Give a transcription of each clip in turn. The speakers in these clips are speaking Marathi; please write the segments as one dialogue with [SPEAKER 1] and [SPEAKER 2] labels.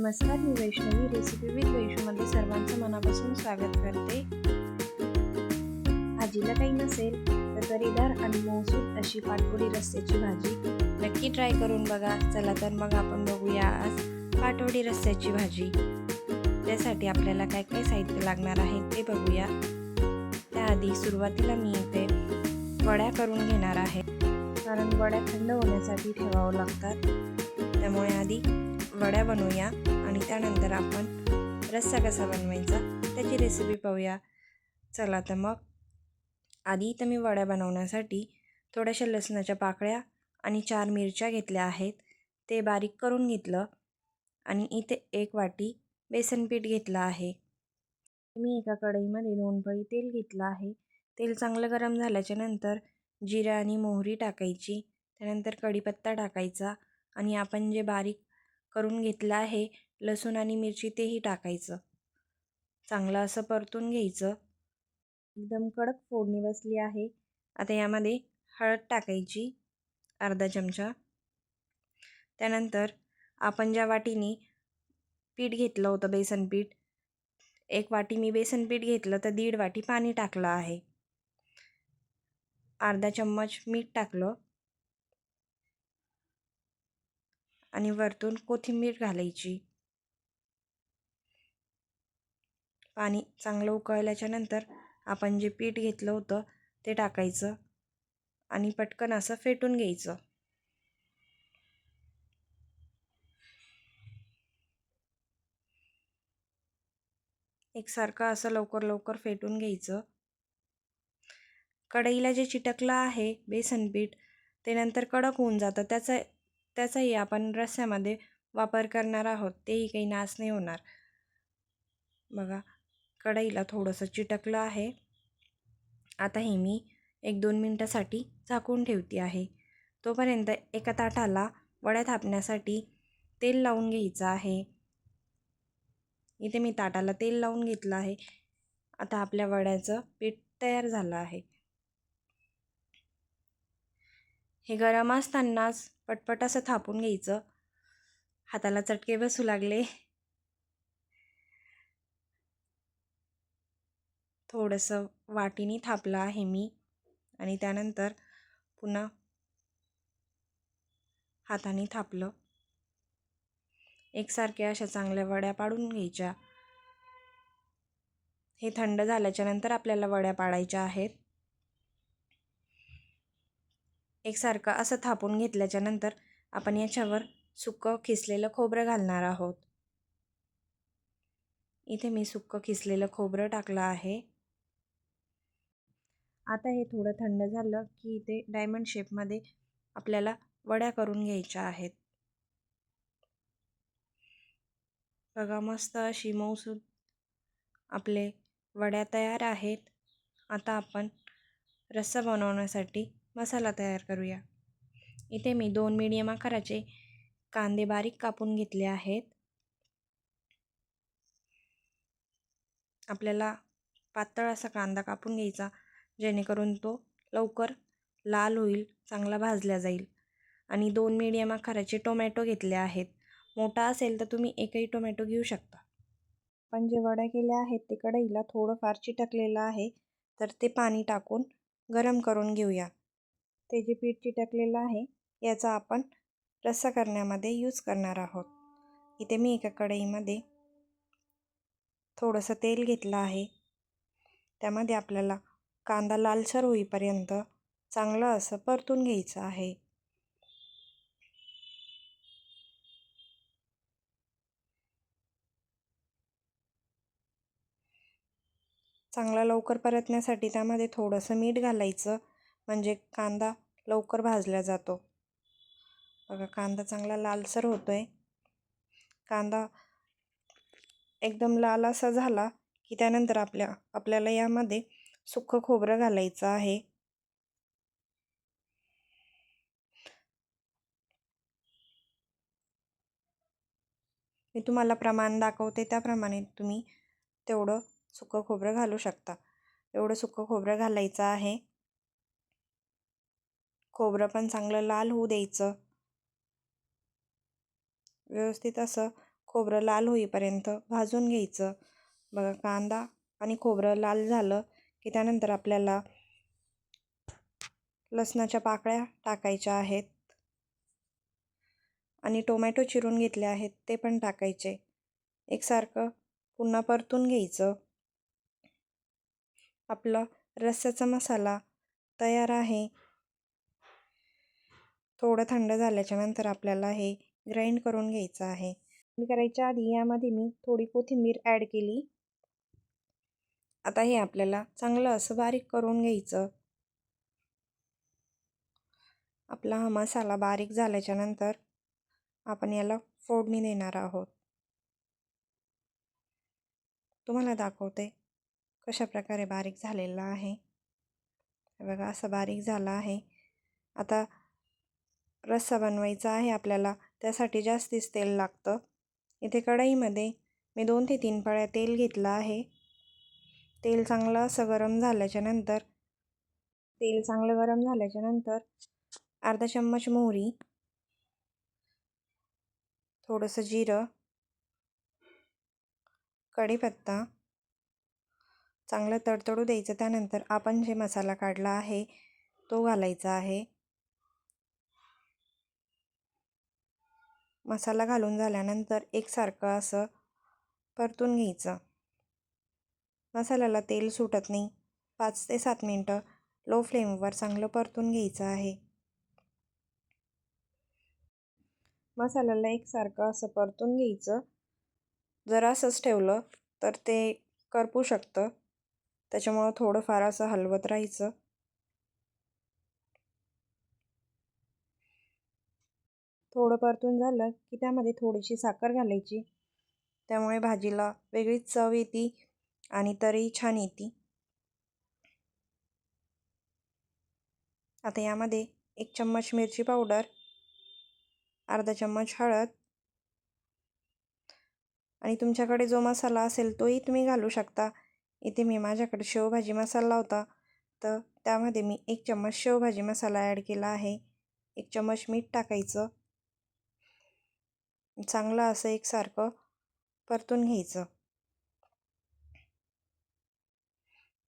[SPEAKER 1] नमस्कार मी वैष्णवी रेसिपी विथ वैष्णूमध्ये सर्वांचं मनापासून स्वागत करते. भाजीला काही नसेल तर तरीदार आणि मौसूद अशी पाटपोळी रस्त्याची भाजी नक्की ट्राय करून बघा. चला तर मग आपण बघूया आज पाटवडी रस्त्याची भाजी. त्यासाठी आपल्याला काय काय साहित्य लागणार आहे ते बघूया. त्याआधी सुरुवातीला मी इथे वड्या करून घेणार आहे. कारण वड्या थंड होण्यासाठी ठेवावं लागतात. त्यामुळे आधी वड्या बनवूया आणि त्यानंतर आपण रस्सा कसा बनवायचा त्याची रेसिपी पाहूया. चला तर मग. आधी इथं मी वड्या बनवण्यासाठी थोड्याशा लसणाच्या पाकळ्या आणि चार मिरच्या घेतल्या आहेत. ते बारीक करून घेतलं आणि इथे एक वाटी बेसन पीठ घेतलं आहे. मी एका कढईमध्ये दोन पळी तेल घेतलं आहे. तेल चांगलं गरम झाल्याच्यानंतर जिरा आणि मोहरी टाकायची. त्यानंतर कढीपत्ता टाकायचा आणि आपण जे बारीक करून घेतलं आहे लसूण आणि मिरची तेही टाकायचं. चांगलं असं परतून घ्यायचं. एकदम कडक फोडणी बसली आहे. आता यामध्ये हळद टाकायची अर्धा चमचा. त्यानंतर आपण ज्या वाटीने पीठ घेतलं होतं बेसन पीठ एक वाटी मी बेसन पीठ घेतलं तर दीड वाटी पाणी टाकलं आहे. अर्धा चम्मच मीठ टाकलं. आणि वरतून कोथिंबीर घालायची. पाणी चांगलं उकळल्याच्या नंतर आपण जे पीठ घेतलं होतं ते टाकायचं आणि पटकन असं फेटून घ्यायचं. एकसारखं असं लवकर लवकर फेटून घ्यायचं. कढईला जे चिटकलं आहे बेसन पीठ ते नंतर कडक होऊन जातं. त्याचा त्याचाही आपण रस्स्यामध्ये वापर करणार आहोत तेही काही नाश नाही होणार. बघा कढईला थोडंसं चिटकलं आहे. आता हे मी एक दोन मिनटासाठी झाकून ठेवते आहे. तोपर्यंत एका ताटाला वड्या थापण्यासाठी तेल लावून घ्यायचं आहे. इथे मी ताटाला तेल लावून घेतलं आहे. आता आपल्या वड्याचं पीठ तयार झालं आहे. हे गरम असतानाच पटपट असं थापून घ्यायचं. हाताला चटके बसू लागले. थोडंसं वाटीने थापलं आहे मी आणि त्यानंतर पुन्हा हाताने थापलं. एकसारख्या अशा चांगल्या वड्या पाडून घ्यायच्या. हे थंड झाल्याच्यानंतर आपल्याला वड्या पाडायच्या आहेत. एकसारखं असं थापून घेतल्याच्या नंतर आपण याच्यावर सुकं खिसलेलं खोबरं घालणार आहोत. इथे मी सुकं खिसलेलं खोबरं टाकलं आहे. आता हे थोडं थंड झालं की इथे डायमंड शेपमध्ये आपल्याला वड्या करून घ्यायच्या आहेत. बघा मस्त अशी मऊसूद आपले वड्या तयार आहेत. आता आपण रस्सा बनवण्यासाठी मसाला तयार करूया. इथे मी दोन मीडियम आकाराचे कांदे बारीक कापून घेतले आहेत. आपल्याला पातळ असा कांदा कापून घ्यायचा जेणेकरून तो लवकर लाल होईल चांगला भाजला जाईल. आणि दोन मीडियम आकाराचे टोमॅटो घेतले आहेत. मोठा असेल तर तुम्ही एकही टोमॅटो घेऊ शकता. पण जे वड्या केल्या आहेत ते कढईला थोडं फार चिटकलेलं आहे तर ते पाणी टाकून गरम करून घेऊया. ते जे पीठ चिटकलेलं आहे याचा आपण रस्सा करण्यामध्ये यूज करणार आहोत. इथे मी एका कढईमध्ये थोडंसं तेल घेतलं आहे. त्यामध्ये आपल्याला कांदा लालसर होईपर्यंत चांगलं असं परतून घ्यायचं आहे. चांगला लवकर परतण्यासाठी त्यामध्ये थोडंसं मीठ घालायचं. म्हणजे कांदा लवकर भाजला जातो. बघा कांदा चांगला लालसर होतो आहे कांदा एकदम लाल असा झाला की त्यानंतर आपल्या आपल्याला यामध्ये सुखं खोबरं घालायचं आहे. मी तुम्हाला प्रमाण दाखवते त्याप्रमाणे तुम्ही तेवढं सुकं खोबरं घालू शकता. एवढं सुकं खोबरं घालायचं आहे. खोबरं पण चांगलं लाल होऊ द्यायचं. व्यवस्थित असं खोबरं लाल होईपर्यंत भाजून घ्यायचं. बघा कांदा आणि खोबरं लाल झालं की त्यानंतर आपल्याला लसणाच्या पाकळ्या टाकायच्या आहेत. आणि टोमॅटो चिरून घेतले आहेत ते पण टाकायचे. एकसारखं पुन्हा परतून घ्यायचं. आपलं रस्स्याचा मसाला तयार आहे. थोडं थंड झाल्याच्यानंतर आपल्याला हे ग्राइंड करून घ्यायचं आहे. मी करायच्या आधी यामध्ये मी थोडी कोथिंबीर ॲड केली. आता हे आपल्याला चांगलं असं बारीक करून घ्यायचं. आपला हा मसाला बारीक झाल्याच्यानंतर आपण याला फोडणी देणार आहोत. तुम्हाला दाखवते कशा प्रकारे बारीक झालेला आहे. बघा असं बारीक झालं आहे. आता रस्सा बनवायचा आहे आपल्याला त्यासाठी जास्तीच तेल लागतं. इथे कढईमध्ये मी दोन ते तीन पळ्या तेल घेतलं आहे. तेल चांगलं असं गरम झाल्याच्यानंतर तेल चांगलं गरम झाल्याच्यानंतर अर्धा चम्मच मोहरी थोडंसं जिरं कढीपत्ता चांगलं तडतडू द्यायचं. त्यानंतर आपण जे मसाला काढला आहे तो घालायचा आहे. मसाला घालून झाल्यानंतर एकसारखं असं परतून घ्यायचं. मसाल्याला तेल सुटत नाही. पाच ते सात मिनटं लो फ्लेमवर चांगलं परतून घ्यायचं आहे. मसाल्याला एकसारखं असं परतून घ्यायचं. जर असंच ठेवलं तर ते करपू शकतं. त्याच्यामुळं थोडंफार असं हलवत राहायचं. थोडं परतून झालं की त्यामध्ये थोडीशी साखर घालायची. त्यामुळे भाजीला वेगळीच चव येते आणि तरी छान येते. आता यामध्ये एक चम्मच मिरची पावडर अर्धा चम्मच हळद आणि तुमच्याकडे जो मसाला असेल तोही तुम्ही घालू शकता. इथे मी माझ्याकडे शेवभाजी मसाला होता. तर त्यामध्ये मी एक चम्मच शेवभाजी मसाला ॲड केला आहे. एक चम्मच मीठ टाकायचं. चांगलं असं एकसारखं परतून घ्यायचं.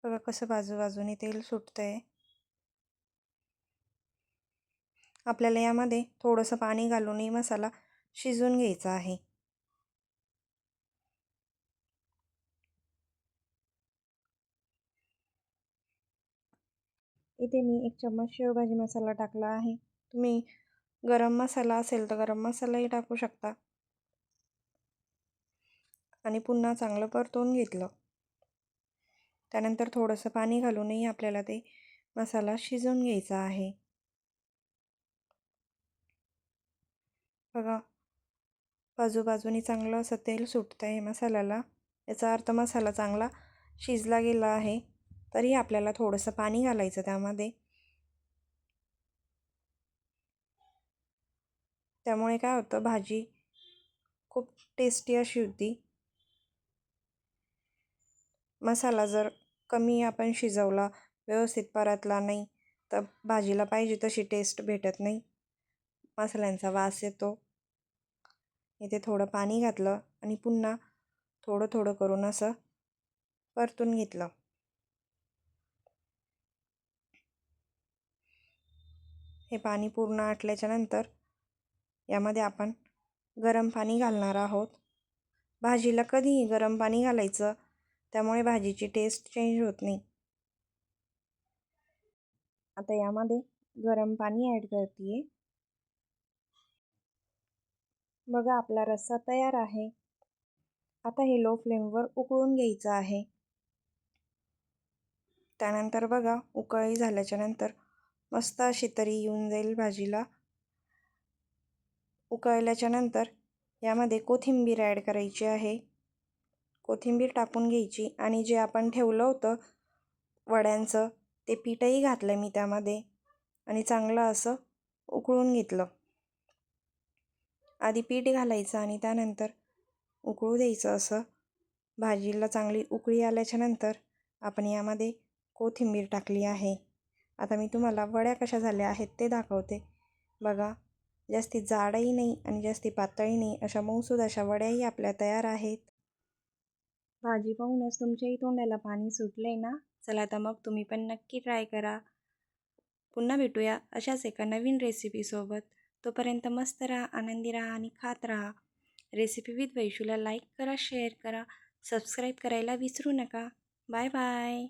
[SPEAKER 1] बघा कसं बाजू बाजूने तेल सुटतं आहे आपल्याला यामध्ये थोडंसं पाणी घालूनही मसाला शिजवून घ्यायचा आहे. इथे मी एक चम्मच शेवभाजी मसाला टाकला आहे. तुम्ही गरम मसाला असेल तर गरम मसालाही टाकू शकता. आणि पुन्हा चांगलं परतवून घेतलं. त्यानंतर थोडंसं पाणी घालूनही आपल्याला ते मसाला शिजवून घ्यायचा आहे. बघा बाजूबाजूनी चांगलं असं तेल सुटतं आहे मसाल्याला. याचा अर्थ मसाला चांगला शिजला गेला आहे. तरी आपल्याला थोडंसं पाणी घालायचं त्यामध्ये. त्यामुळे काय होतं भाजी खूप टेस्टी अशी होती. मसाला जर कमी आपण शिजवला व्यवस्थित परतला नाही तर भाजीला पाहिजे तशी टेस्ट भेटत नाही. मसाल्यांचा वास येतो. इथे थोडं पाणी घातलं आणि पुन्हा थोडं थोडं करून असं परतून घेतलं. हे पाणी पूर्ण आटल्याच्या नंतर यामध्ये आपण गरम पाणी घालणार आहोत. भाजीला कधीही गरम पाणी घालायचं त्यामुळे भाजीची टेस्ट चेंज होत नाही. आता यामध्ये गरम पाणी ॲड करते बघा आपला रस्सा तयार आहे. आता हे लो फ्लेमवर उकळून घ्यायचं आहे. त्यानंतर बघा उकळी झाल्याच्यानंतर मस्त अशी तरी येऊन जाईल भाजीला. उकळल्याच्या नंतर यामध्ये कोथिंबीर ॲड करायची आहे. कोथिंबीर टाकून घ्यायची आणि जे आपण ठेवलं होतं वड्यांचं ते पीठही घातलं मी त्यामध्ये आणि चांगलं असं उकळून घेतलं. आधी पीठ घालायचं आणि त्यानंतर उकळू द्यायचं असं. भाजीला चांगली उकळी आल्याच्यानंतर आपण यामध्ये कोथिंबीर टाकली आहे. आता मी तुम्हाला वड्या कशा झाल्या आहेत ते दाखवते. बघा जास्ती जाडही नाही आणि जास्ती पातळही नाही अशा मऊसूद अशा वड्याही आपल्या तयार आहेत. भाजी पाहूनच तुमच्याही तोंडाला पाणी सुटलंय ना? चला तर मग तुम्ही पण नक्की ट्राय करा. पुन्हा भेटूया अशाच एका नवीन रेसिपीसोबत तोपर्यंत मस्त राहा आनंदी राहा आणि खात राहा. रेसिपी विथ वैशूला लाईक करा शेअर करा सबस्क्राईब करायला विसरू नका. Bye bye